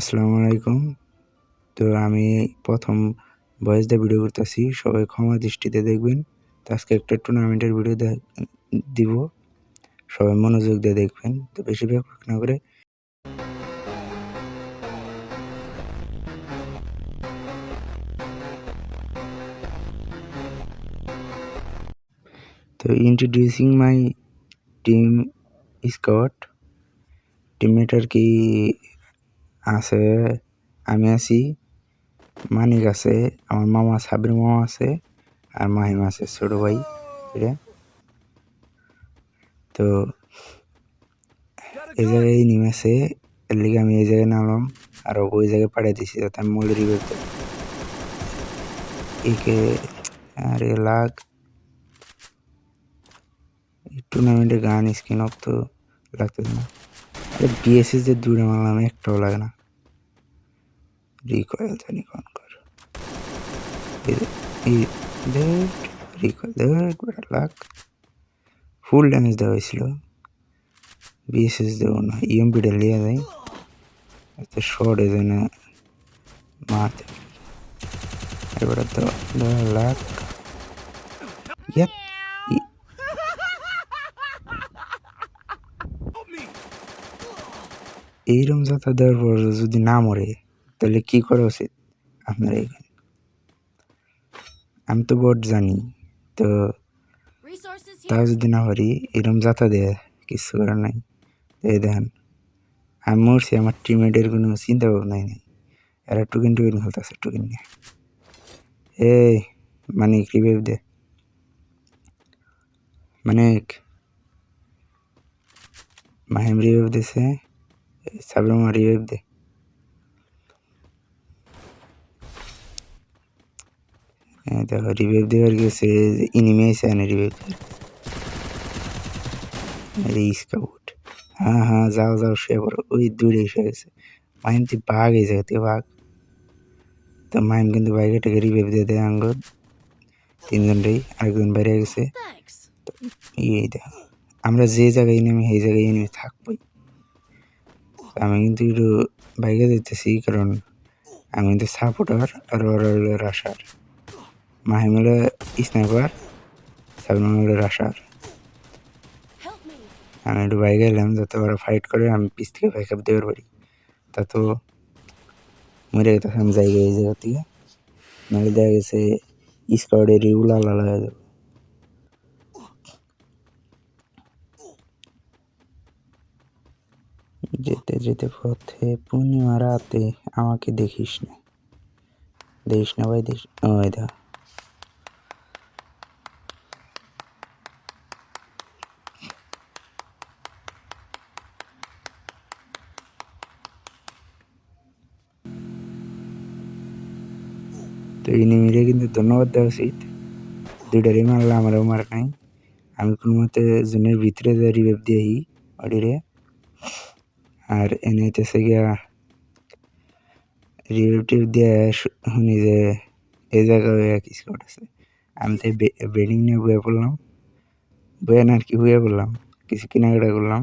আসসালামু আলাইকুম। তো আমি প্রথম ভয়েস দিয়ে ভিডিও করতেছি, সবাই ক্ষমা দৃষ্টিতে দেখবেন। তো আজকে একটা টুর্নামেন্টের ভিডিও দিব, সবাই মনোযোগ দিয়ে দেখবেন। তো বেশি ব্যাক না করে তো introducing my team squad teammate আর কি আছে, আমি আছি, মানিক আছে, আমার মামা সাবির মামা আছে, আর মাহিমা আছে ছোট ভাই তো এই জায়গায় নেমেছে এর লিগে আমি এই জায়গায় নামলাম, আর ওই জায়গায় পাঠিয়ে দিছি যাতে আমি মলে রিভেল একে, আরে লাগ। টুর্নামেন্টে গান স্কিন অফ তো লাগতেছে না। বিএসএস যে দূরে মারলাম একটাও লাগে না। রিকয়েল জানি কোন কর। লাগ ফুল ড্যামেজ দেওয়া হয়েছিল। বিএসএস দেবো না ইএমপিটা লিয়ে দেয়। এত শর্ট এজে না মারতে এবারে তো লাখ। এইরকম যাতা দেওয়ার পর যদি না মরে তাহলে কি করা উচিত আপনারা এখানে? আমি তো বট জানি তো তাও যদি না পারি এরকম যাতা দেয় কিছু করার নাই। এই দেখেন আমি মরছি আমার টিমমেটের কোনো চিন্তা ভাবনাই নেই। এরা টুকিন টুকিন খেলতেছে টুকিন নিয়ে। এই মানিক রিভাইভ দে। মানিক মাহিম রিভাইভ দিছে। সাবরমা রিভাইভ দে দেখো রিভাইভ দেওয়ার গেছে ইনিমি আছে না রিভাইভ আরে স্কাউট হ্যাঁ হ্যাঁ যাও যাও সে বড় ওই দূরে এসে গেছে মাইম তুই বাঘ এই জায়গা থেকে বাঘ তো মাইম কিন্তু বাইকেটাকে রিভাইভ দিয়ে দেয় আঙ্গুর তিনজনটাই আরেকজন বাইরে গেছে এই দেখো আমরা যে জায়গায় নেমে সেই জায়গায় নেমে থাকবোই আমি কিন্তু একটু বাইকে দিতেছি কারণ আমি কিন্তু সাপোর্টার আর ওরা হলো রাশার মাহিম হলো স্নাইপার সাবনাম হলো রাশার আমি একটু বাইকে এলাম যাতে ওরা ফাইট করে আমি পিস থেকে ব্যাক আপ দেওয়ার পারি। তা তো মরে গেছে আমি জায়গায় এই জায়গা থেকে। নাহলে দেখা গেছে স্কোয়াডে রিগুলা লাগা যাবে। যেতে যেতে পথে পূর্ণিমা রাতে আমাকে দেখিস না। দেখিস না ভাই, দেখিস ওই দা তো ইনিমিরে কিন্তু ধন্যবাদ দেওয়া উচিত। দুইটারই মারলে আমারও মার নাই। আমি কোনো মতে জনের ভিতরে যে রিভেভ দিয়েই অডিরে আর এনে হইতেছে গিয়া রিলেটিভ টিভ দিয়ে শুনি যে এই জায়গায় এক স্কট আছে। আমি তো বেডিং নিয়ে বয়ে পড়লাম। বয়ে না আর কি বয়ে পড়লাম? কিছু কেনাকাটা করলাম।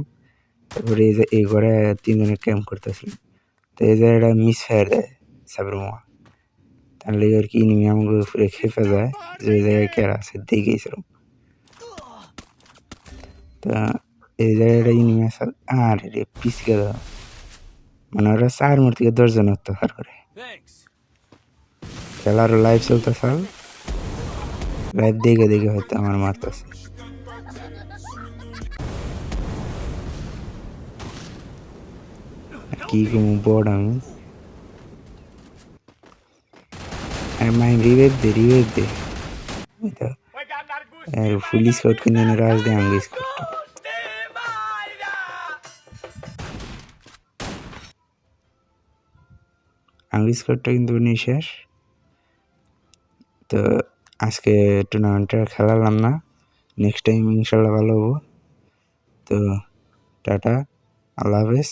তারপরে এই যে, এই ঘরে তিনজনে ক্যাম্প করতেছিল। তো এই জায়গাটা মিস ফায়ার দেয় সাবরুমা। তার লেগে আর কি নিমি আমাকে উপরে খেপে যায়। যে ওই জায়গায় কেরা আছে দেখেছিলাম তা এই জায়গাটা আছে। আর রে পিসকে দাও মানে ওরা চার মোড় থেকে দশজন অত্যাচার করে খেলার লাইভ চলতেছে লাইভ দেখে দেখে হয়তো আমার মারতেছে। কি কমু বড় আমি। আর মাই রিভাইভ দে রিভাইভ দে। আর ফুল স্কট কিনে রাজ দে আঙ্গ স্কটটা আঙ্গ স্কোরটা কিন্তু নিঃশেষ শেষ। তো আজকে টুর্নামেন্টটা খেলালাম না। নেক্সট টাইম ইনশাল্লাহ ভালো হব। তো টাটা, আল্লাহ হাফেজ।